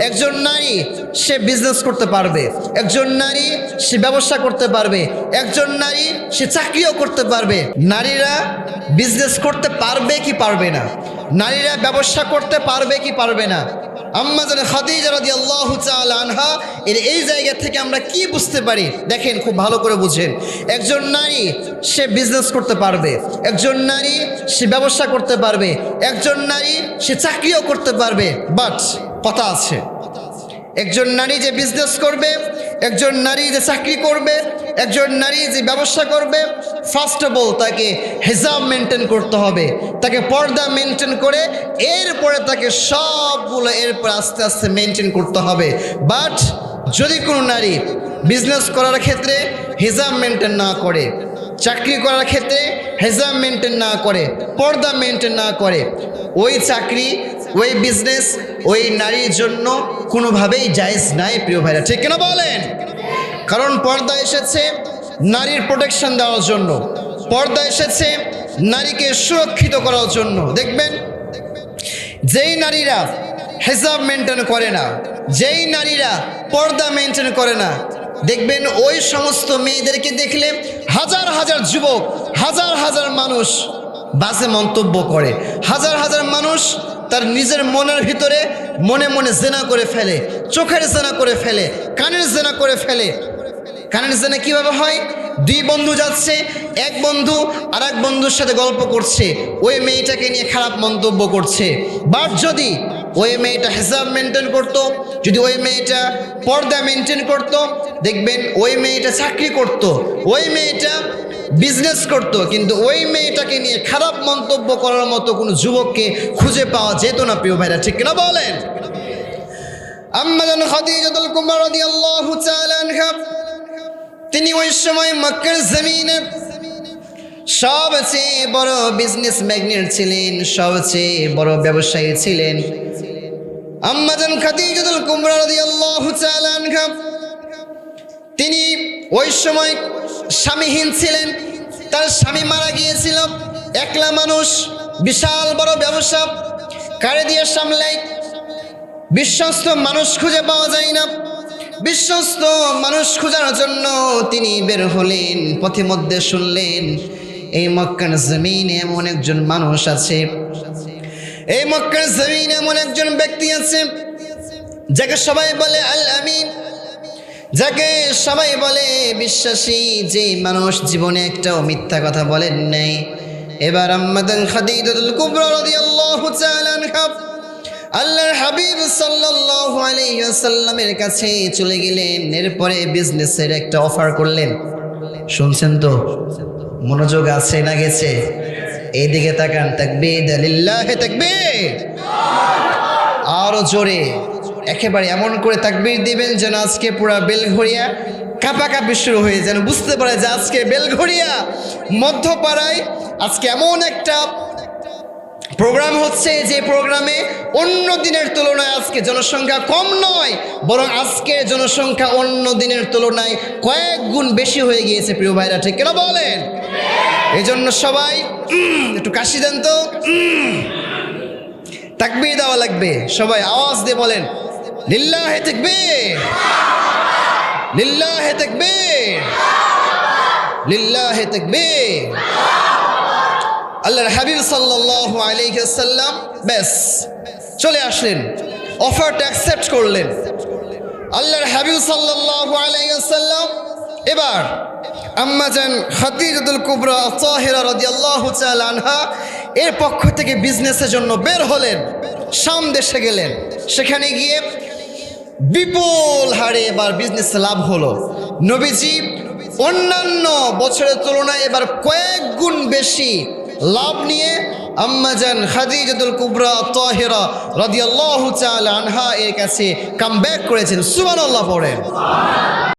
একজন নারী, সে বিজনেস করতে পারবে। একজন নারী, সে ব্যবসা করতে পারবে। একজন নারী, সে চাকরিও করতে পারবে। নারীরা বিজনেস করতে পারবে কি পারবে না? নারীরা ব্যবসা করতে পারবে কি পারবে না? আম্মা জানে খাদিজা রাদিয়াল্লাহু তাআলা আনহা, এর এই জায়গা থেকে আমরা কি বুঝতে পারি? দেখেন, খুব ভালো করে বুঝেন। একজন নারী, সে বিজনেস করতে পারবে। একজন নারী, সে ব্যবসা করতে পারবে। একজন নারী, সে চাকরিও করতে পারবে। বাট কথা আছে। একজন নারী যে বিজনেস করবে, একজন নারী যে চাকরি করবে, একজন নারী যে ব্যবসা করবে ফার্স্ট অফ অল তাকে হেজাব মেনটেন করতে হবে। তাকে পর্দা মেনটেন করে এরপরে তাকে সবগুলো এরপর আস্তে আস্তে মেনটেন করতে হবে। বাট যদি কোনো নারী বিজনেস করার ক্ষেত্রে হেজাব মেনটেন না করে, চাকরি করার ক্ষেত্রে হেজাব মেনটেন না করে, পর্দা মেনটেন না করে, ওই চাকরি ওই বিজনেস ওই নারীর জন্য কোনোভাবেই জায়েজ নাই, প্রিয় ভাইরা। ঠিক কিনা বলেন? কারণ পর্দা এসেছে নারীর প্রোটেকশন দেওয়ার জন্য। পর্দা এসেছে নারীকে সুরক্ষিত করার জন্য। দেখবেন, যেই নারীরা হেজাব মেনটেন করে না, যেই নারীরা পর্দা মেনটেন করে না, দেখবেন ওই সমস্ত মেয়েদেরকে দেখলে হাজার হাজার যুবক, হাজার হাজার মানুষ বাজে মন্তব্য করে। হাজার হাজার মানুষ তার নিজের মনের ভিতরে মনে মনে জেনা করে ফেলে, চোখের জেনা করে ফেলে, কানের জেনা করে ফেলে। কানের জেনা কীভাবে হয়? দুই বন্ধু যাচ্ছে, এক বন্ধু আর এক বন্ধুর সাথে গল্প করছে, ওই মেয়েটাকে নিয়ে খারাপ মন্তব্য করছে। বাট যদি ওই মেয়েটা হিসাব মেনটেন করতো, যদি ওই মেয়েটা পর্দা মেনটেন করতো, দেখবেন ওই মেয়েটা চাকরি করত, ওই মেয়েটা বিজনেস করত, কিন্তু ওই মেয়েটাকে নিয়ে খারাপ মন্তব্য করার মতো কোনো যুবককে খুঁজে পাওয়া যেত না, প্রিয় ভাইরা, ঠিক কিনা বলেন? আম্মাজান খাদিজাতুল কুবরা রাদিয়াল্লাহু তাআলা তিনি ওই সময় মক্কার জমিনে সবচেয়ে বড় বিজনেস ম্যাগনেট ছিলেন, সবচেয়ে বড় ব্যবসায়ী ছিলেন। আম্মাজান খাদিজাতুল কুবরা রাদিয়াল্লাহু তাআলা আনহা, তিনি ওই সময় স্বামীহীন ছিলেন। তার স্বামী মারা গিয়েছিল। একলা মানুষ, বিশাল বড় ব্যবসা। কারে দিয়ে সামলাই বিশ্বস্ত মানুষ খুঁজে পাওয়া যায় না। বিশ্বস্ত মানুষ খোঁজার জন্য তিনি বের হলেন পথে মধ্যে শুনলেন, এই মক্কার জমিনে এমন একজন মানুষ আছে। এই মক্কার জমিন এমন একজন ব্যক্তি আছে, যাকে সবাই বলে আল আমিন যাকে সবাই বলে বিশ্বাসী, যে মানুষ জীবনে একটাও মিথ্যা কথা বলেন নাই। এবার আম্মাদান খাদিজাতুল কুবরা রাদিয়াল্লাহু তাআলা আনহা, আল্লাহর হাবিব সাল্লাল্লাহু আলাইহি ওয়াসাল্লামের কাছে চলে গেলেন, এরপরে বিজনেসের একটা অফার করলেন। শুনছেন তো? মনোযোগ আছে না গেছে? এইদিকে তাকান, তাকবীর, লিল্লাহি তাকবীর। আরও জোরে। একেবারে এমন করে তাকবির দিবেন যেন আজকে পুরা বেলঘড়িয়া কাঁপাকাঁপি শুরু হয়ে যেন বুঝতে পারে যে আজকে বেলঘড়িয়া মধ্যপাড়ায় আজকে এমন একটা প্রোগ্রাম হচ্ছে যে প্রোগ্রামে অন্য দিনের তুলনায় আজকে জনসংখ্যা কম নয়, বরং আজকে জনসংখ্যা অন্য দিনের তুলনায় কয়েক গুণ বেশি হয়ে গিয়েছে প্রিয় ভাইরা, ঠিক কেন বলেন এই জন্য সবাই একটু কাশি দেন তো। তাকবীর দেওয়া লাগবে, সবাই আওয়াজ দিয়ে বলেন লিল্লাহে তাকবীর। লিল্লাহে তাকবীর। লিল্লাহে তাকবীর। আল্লাহর হাবিব সাল্লাল্লাহু আলাইহি সাল্লাম ব্যাস, চলে আসলেন। অফারটা অ্যাকসেপ্ট করলেন। আল্লাহর হাবিব সাল্লাল্লাহু আলাইহি সাল্লাম এবার আম্মাজান খাদিজাতুল কুবরা তাহিরা রাদিয়াল্লাহু তাআলা আনহা এর পক্ষ থেকে বিজনেসের জন্য বের হলেন। শাম দেশে গেলেন। সেখানে গিয়ে বিপুল হারে এবার বিজনেস লাভ হলো। নবীজি অন্যান্য বছরের তুলনায় এবার কয়েক গুণ বেশি লাভ নিয়ে আম্মাজান খাদিজাতুল কুবরা তাহিরা রাদিয়াল্লাহু তাআলা আনহা এর কাছে কাম ব্যাক করেছেন। সুবহানাল্লাহ পড়েন।